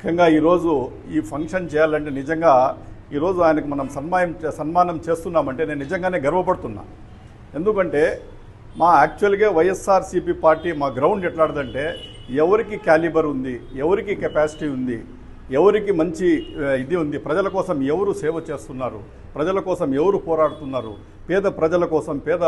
ముఖ్యంగా ఈరోజు ఈ ఫంక్షన్ చేయాలంటే నిజంగా ఈరోజు ఆయనకు మనం సన్మానం సన్మానం చేస్తున్నామంటే నేను నిజంగానే గర్వపడుతున్నా. ఎందుకంటే మా యాక్చువల్గా వైఎస్ఆర్సీపీ పార్టీ మా గ్రౌండ్ ఎట్లాడదంటే ఎవరికి క్యాలిబర్ ఉంది ఎవరికి కెపాసిటీ ఉంది ఎవరికి మంచి ఇది ఉంది. ప్రజల కోసం ఎవరు సేవ చేస్తున్నారు? ప్రజల కోసం ఎవరు పోరాడుతున్నారు? పేద ప్రజల కోసం పేద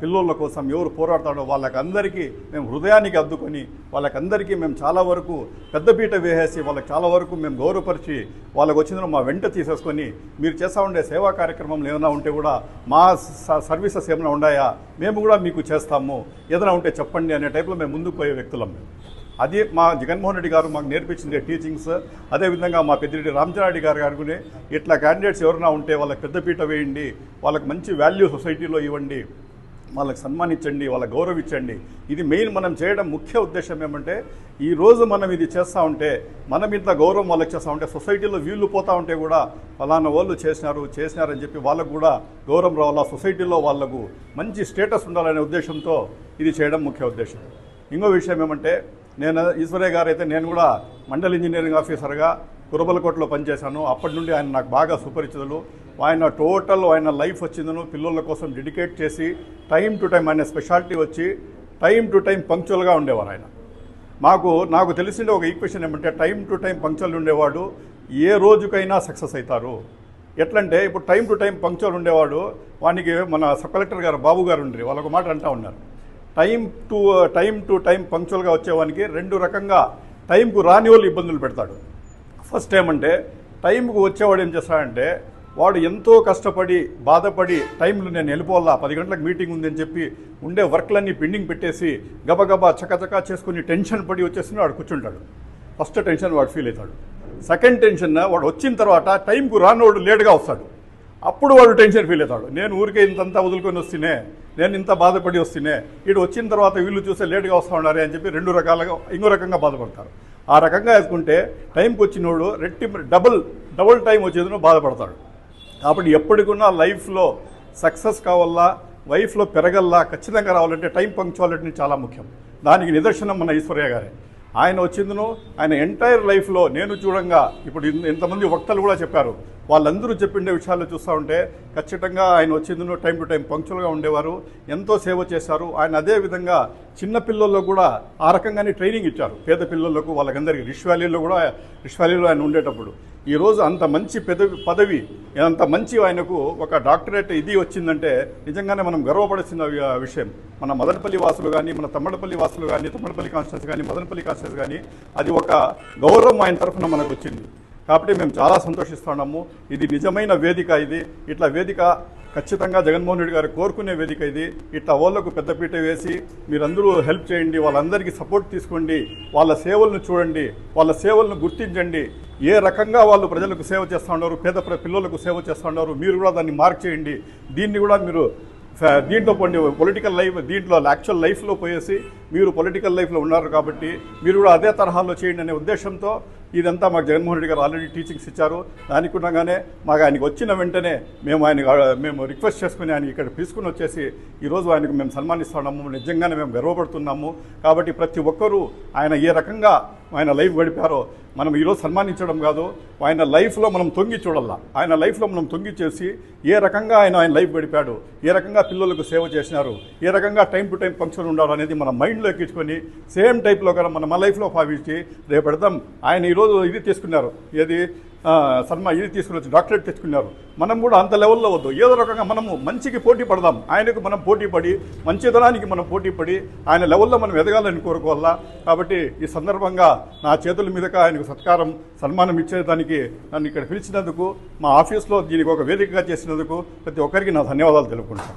పిల్లోళ్ళ కోసం ఎవరు పోరాడతాడో వాళ్ళకందరికీ మేము హృదయానికి అద్దుకొని వాళ్ళకందరికీ మేము చాలా వరకు పెద్దపీట వేసేసి వాళ్ళకి చాలా వరకు మేము గౌరవపరిచి వాళ్ళకు వచ్చిన మా వెంట తీసేసుకొని మీరు చేస్తూ ఉండే సేవా కార్యక్రమంలో ఏమైనా ఉంటే కూడా మా స- సర్వీసెస్ ఏమైనా ఉన్నాయా? మేము కూడా మీకు చేస్తాము. ఏదైనా ఉంటే చెప్పండి అనే టైప్లో మేము ముందుకు పోయే వ్యక్తులం మేము. అది మా జగన్మోహన్ రెడ్డి గారు మాకు నేర్పించింది టీచింగ్స్ అదేవిధంగా మా పెద్దిరెడ్డి రామచంద్రారెడ్డి గారు గారు ఇట్లా క్యాండిడేట్స్ ఎవరైనా ఉంటే వాళ్ళకి పెద్దపీట వేయండి వాళ్ళకి మంచి వాల్యూ సొసైటీలో ఇవ్వండి వాళ్ళకి సన్మానించండి వాళ్ళకి గౌరవించండి. ఇది మెయిన్ మనం చేయడం ముఖ్య ఉద్దేశం ఏమంటే ఈ రోజు మనం ఇది చేస్తూ ఉంటే మనం ఇంత గౌరవం వాళ్ళకి చేస్తూ ఉంటే సొసైటీలో వీళ్ళు పోతూ ఉంటే కూడా ఫలానా వాళ్ళు చేసినారు చేసినారని చెప్పి వాళ్ళకు కూడా గౌరవం రావాలా సొసైటీలో వాళ్ళకు మంచి స్టేటస్ ఉండాలనే ఉద్దేశంతో ఇది చేయడం ముఖ్య ఉద్దేశం. ఇంకో విషయం ఏమంటే నేను ఈశ్వరయ్య గారు అయితే నేను కూడా మండల్ ఇంజనీరింగ్ ఆఫీసర్గా కురబలకోటలో పనిచేశాను. అప్పటి నుండి ఆయన నాకు బాగా సుపరిచితులు. ఆయన టోటల్ ఆయన లైఫ్ వచ్చిందను పిల్లల కోసం డెడికేట్ చేసి టైం టు టైం ఆయన స్పెషాలిటీ వచ్చి టైం టు టైం పంక్చువల్గా ఉండేవారు ఆయన. మాకు నాకు తెలిసిన ఒక ఈక్వేషన్ ఏమంటే టైం టు టైం పంక్చువల్ ఉండేవాడు ఏ రోజుకైనా సక్సెస్ అవుతారు. ఎట్లంటే ఇప్పుడు టైం టు టైం పంక్చువల్ ఉండేవాడు వానికి మన సబ్ కలెక్టర్ గారు బాబు గారు ఉండ్రి వాళ్ళు ఒక మాట అంటా ఉన్నారు. Time to time to time పంక్చువల్గా వచ్చేవానికి రెండు రకంగా టైంకు రాని వాళ్ళు ఇబ్బందులు పెడతాడు. ఫస్ట్ ఏమంటే టైంకు వచ్చేవాడు ఏం చేస్తాడంటే వాడు ఎంతో కష్టపడి బాధపడి టైంలో నేను వెళ్ళిపోవాలా పది గంటలకు మీటింగ్ ఉందని చెప్పి ఉండే వర్క్లన్నీ పెండింగ్ పెట్టేసి గబగబా చకచకా చేసుకుని టెన్షన్ పడి వచ్చేసి వాడు కూర్చుంటాడు. ఫస్ట్ టెన్షన్ వాడు ఫీల్ అవుతాడు. సెకండ్ టెన్షన్ వాడు వచ్చిన తర్వాత టైంకు రానోడు లేట్గా వస్తాడు. అప్పుడు వాడు టెన్షన్ ఫీల్ అవుతాడు. నేను ఊరికే ఇంతంతా వదులుకొని వస్తేనే నేను ఇంత బాధపడి వస్తేనే ఇటు వచ్చిన తర్వాత వీళ్ళు చూస్తే లేట్గా వస్తూ ఉన్నారే అని చెప్పి రెండు రకాలుగా ఇంకో రకంగా బాధపడతారు. ఆ రకంగా వేసుకుంటే టైంకి వచ్చినోడు రెట్టి డబుల్ డబుల్ టైం వచ్చేదినో బాధపడతాడు. కాబట్టి ఎప్పటికున్నా లైఫ్లో సక్సెస్ కావాలా వైఫ్లో పెరగల్లా ఖచ్చితంగా రావాలంటే టైం పంక్చువాలిటీ చాలా ముఖ్యం. దానికి నిదర్శనం మన ఈశ్వర్య గారే. ఆయన వచ్చిందను ఆయన ఎంటైర్ లైఫ్లో నేను చూడంగా ఇప్పుడు ఇంతమంది వక్తలు కూడా చెప్పారు. వాళ్ళందరూ చెప్పిండే విషయాలు చూస్తూ ఉంటే ఖచ్చితంగా ఆయన వచ్చిందను టైం టు టైం పంక్చువల్గా ఉండేవారు ఎంతో సేవ చేశారు. ఆయన అదేవిధంగా చిన్న పిల్లల్లో కూడా ఆ రకంగానే ట్రైనింగ్ ఇచ్చారు. పేద పిల్లలకు వాళ్ళకందరికీ రిష్ వ్యాలీలో కూడా రిష్ వ్యాలీలో ఆయన ఉండేటప్పుడు. ఈరోజు అంత మంచి పెదవి పదవి అంత మంచి ఆయనకు ఒక డాక్టరేట్ ఇది వచ్చిందంటే నిజంగానే మనం గర్వపడాల్సిన విషయం. మన మదనపల్లి వాసులు కానీ మన తమ్మడపల్లి వాసులు కానీ తమ్మడపల్లి కాన్స్టిట్యూన్స్ కానీ మదనపల్లి కాన్షియస్ కానీ అది ఒక గౌరవం ఆయన తరఫున మనకు వచ్చింది. కాబట్టి మేము చాలా సంతోషిస్తున్నాము. ఇది నిజమైన వేదిక ఇది. ఇట్లా వేదిక ఖచ్చితంగా జగన్మోహన్ రెడ్డి గారు కోరుకునే వేదిక ఇది. ఇట్లా వాళ్ళకు పెద్దపీట వేసి మీరందరూ హెల్ప్ చేయండి వాళ్ళందరికీ సపోర్ట్ తీసుకోండి వాళ్ళ సేవలను చూడండి వాళ్ళ సేవలను గుర్తించండి. ఏ రకంగా వాళ్ళు ప్రజలకు సేవ చేస్తూ ఉన్నారు పేద పిల్లలకు సేవ చేస్తూ ఉన్నారు మీరు కూడా దాన్ని మార్క్ చేయండి. దీన్ని కూడా మీరు దీంట్లో కొన్ని పొలిటికల్ లైఫ్ దీంట్లో యాక్చువల్ లైఫ్లో పోయేసి మీరు పొలిటికల్ లైఫ్లో ఉన్నారు కాబట్టి మీరు కూడా అదే తరహాలో చేయండి అనే ఉద్దేశంతో ఇదంతా మాకు జగన్మోహన్ రెడ్డి గారు ఆల్రెడీ టీచింగ్స్ ఇచ్చారు. దానికి ఉండగానే మాకు ఆయనకు వచ్చిన వెంటనే మేము ఆయన మేము రిక్వెస్ట్ చేసుకుని ఆయన ఇక్కడ తీసుకుని వచ్చేసి ఈరోజు ఆయనకు మేము సన్మానిస్తున్నాము. నిజంగానే మేము గర్వపడుతున్నాము. కాబట్టి ప్రతి ఒక్కరూ ఆయన ఏ రకంగా ఆయన లైఫ్ గడిపారో మనం ఈరోజు సన్మానించడం కాదు ఆయన లైఫ్లో మనం తొంగి చూడాలా ఆయన లైఫ్లో మనం తొంగి చేసి ఏ రకంగా ఆయన ఆయన లైఫ్ గడిపాడు ఏ రకంగా పిల్లలకు సేవ చేసినారు ఏ రకంగా టైం టు టైం ఫంక్షన్ ఉండాలి అనేది మన మైండ్లో ఎక్కించుకొని సేమ్ టైప్లో కూడా మన మన లైఫ్లో భావించి రేపెడతాం ఆయన ఈరోజు ఇది తీసుకున్నారు. ఏది? శర్మ ఇది తీసుకుని వచ్చి డాక్టరేట్ తెచ్చుకున్నారు. మనం కూడా అంత లెవెల్లో వద్దు. ఏదో రకంగా మనము మంచికి పోటీ పడదాం. ఆయనకు మనం పోటీ పడి మంచిదనానికి మనం పోటీ పడి ఆయన లెవెల్లో మనం ఎదగాలని కోరుకోవాలా? కాబట్టి ఈ సందర్భంగా నా చేతుల మీదగా ఆయనకు సత్కారం సన్మానం ఇచ్చేదానికి నన్ను ఇక్కడ పిలిచినందుకు మా ఆఫీస్లో దీనికి ఒక వేదికగా చేసినందుకు ప్రతి ఒక్కరికి నా ధన్యవాదాలు తెలుపుకుంటాను